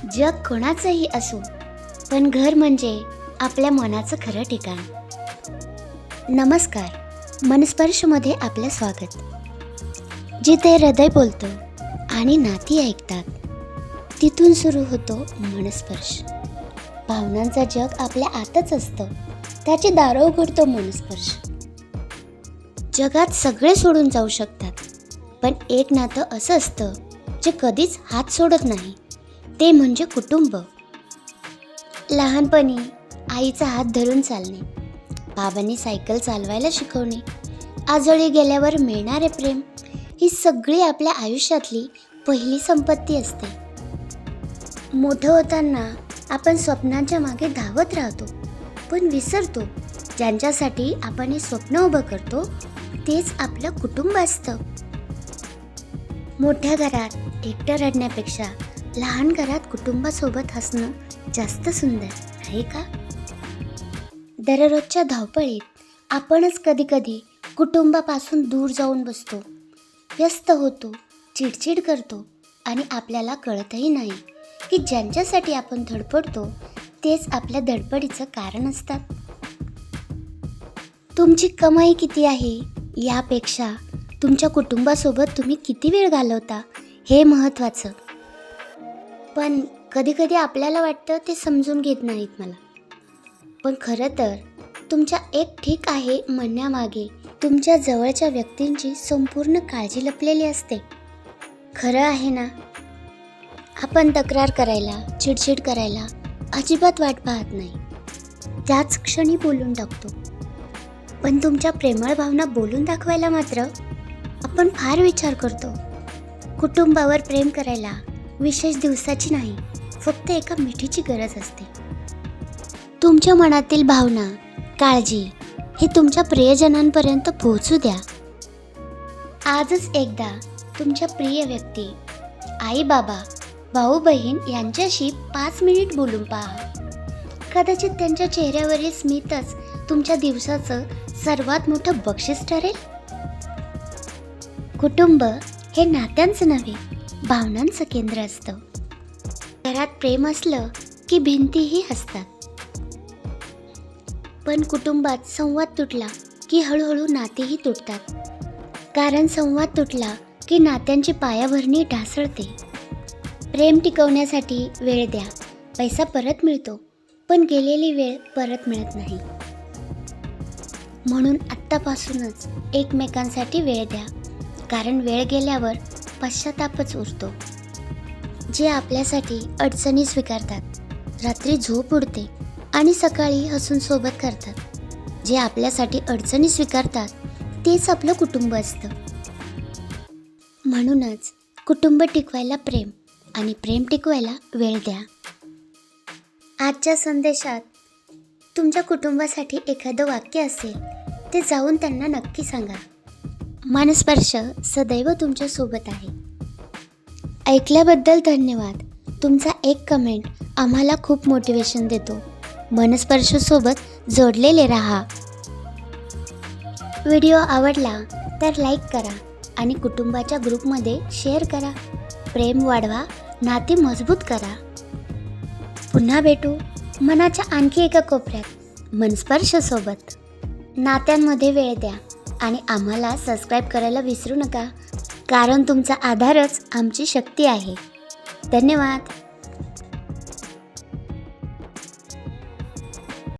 जग कोणाचंही असो पण घर म्हणजे आपल्या मनाचं खरं ठिकाण. नमस्कार मनस्पर्शमध्ये आपलं स्वागत. जिथे हृदय बोलतं आणि नाती ऐकतात तिथून सुरू होतो मनस्पर्श. भावनांचं जग आपल्या आतच असतं त्याची दारं उघडतो मनस्पर्श. जगात सगळे सोडून जाऊ शकतात पण एक नातं असं असतं जे कधीच हात सोडत नाही. ते म्हणजे कुटुंब. लहानपणी आईचा हात धरून चालणे बाबांनी सायकल चालवायला शिकवणे आजोळी गेल्यावर मिळणारे प्रेम ही सगळी आपल्या आयुष्यातली पहिली संपत्ती असते. मोठं होताना आपण स्वप्नांच्या मागे धावत राहतो पण विसरतो ज्यांच्यासाठी आपण हे स्वप्न उभं करतो तेच आपलं कुटुंब असतं. मोठ्या घरात एकटं रडण्यापेक्षा लहान घरात कुटुंबासोबत हसणं जास्त सुंदर आहे का? दररोजच्या धावपळीत आपणच कधीकधी कुटुंबापासून दूर जाऊन बसतो. व्यस्त होतो चिडचिड करतो आणि आपल्याला कळतही नाही की ज्यांच्यासाठी आपण धडपडतो तेच आपल्या धडपडीचं कारण असतात. तुमची कमाई किती आहे? यापेक्षा तुमच्या कुटुंबासोबत तुम्ही किती वेळ घालवता? हे महत्त्वाचं. पण कधीकधी आपल्याला वाटतं ते समजून घेत नाहीत मला. पण खरं तर तुमच्या एक ठीक आहे म्हणण्यामागे तुमच्या जवळच्या व्यक्तींची संपूर्ण काळजी लपलेली असते. खरं आहे ना? आपण तक्रार करायला चिडचिड करायला अजिबात वाट पाहत नाही. त्याच क्षणी बोलून टाकतो. पण तुमच्या प्रेमळ भावना बोलून दाखवायला मात्र आपण फार विचार करतो. कुटुंबावर प्रेम करायला विशेष दिवसाची नाही फक्त एका मिठीची गरज असते. तुमच्या मनातील भावना काळजी हे तुमच्या प्रियजनांपर्यंत पोहोचू द्या. आजच एकदा तुमच्या प्रिय व्यक्ती आई बाबा भाऊ बहीण यांच्याशी पाच मिनिट बोलून पहा. कदाचित त्यांच्या चेहऱ्यावरील स्मितच तुमच्या दिवसाचं सर्वात मोठं बक्षीस ठरेल? कुटुंब हे नात्यांचं नव्हे भावनांचं केंद्र असतं. घरात प्रेम असलं की भिंतीही असतात पण कुटुंबात संवाद तुटला की हळूहळू नातेही तुटतात. कारण संवाद तुटला की नात्यांची पायाभरणी ढासळते. प्रेम टिकवण्यासाठी वेळ द्या पैसा परत मिळतो पण गेलेली वेळ परत मिळत नाही. म्हणून आत्तापासूनच एकमेकांसाठी वेळ द्या. कारण वेळ गेल्यावर पश्चातापच उरतो. जे आपल्यासाठी अडचणी स्वीकारतात. रात्री झोप उडते आणि सकाळी हसून सोबत करतात. जे आपल्यासाठी अडचणी स्वीकारतात तेच आपलं कुटुंब असतं. म्हणूनच कुटुंब टिकवायला प्रेम आणि प्रेम टिकवायला वेळ द्या. आजच्या संदेशात तुमच्या कुटुंबासाठी एखादं वाक्य असेल ते जाऊन त्यांना नक्की सांगा. मनस्पर्श सदैव तुमच्यासोबत आहे. ऐकल्याबद्दल धन्यवाद. तुमचा एक कमेंट आम्हाला खूप मोटिवेशन देतो. मनस्पर्शसोबत जोडलेले राहा. व्हिडिओ आवडला तर लाईक करा आणि कुटुंबाच्या ग्रुपमध्ये शेअर करा. प्रेम वाढवा नाते मजबूत करा. पुन्हा भेटू मनाच्या आणखी एका कोपऱ्यात. मनस्पर्शसोबत नात्यांमध्ये वेळ द्या. आणि आम्हाला सबस्क्राईब करायला विसरू नका. कारण तुमचा आधारच आमची शक्ती आहे. धन्यवाद.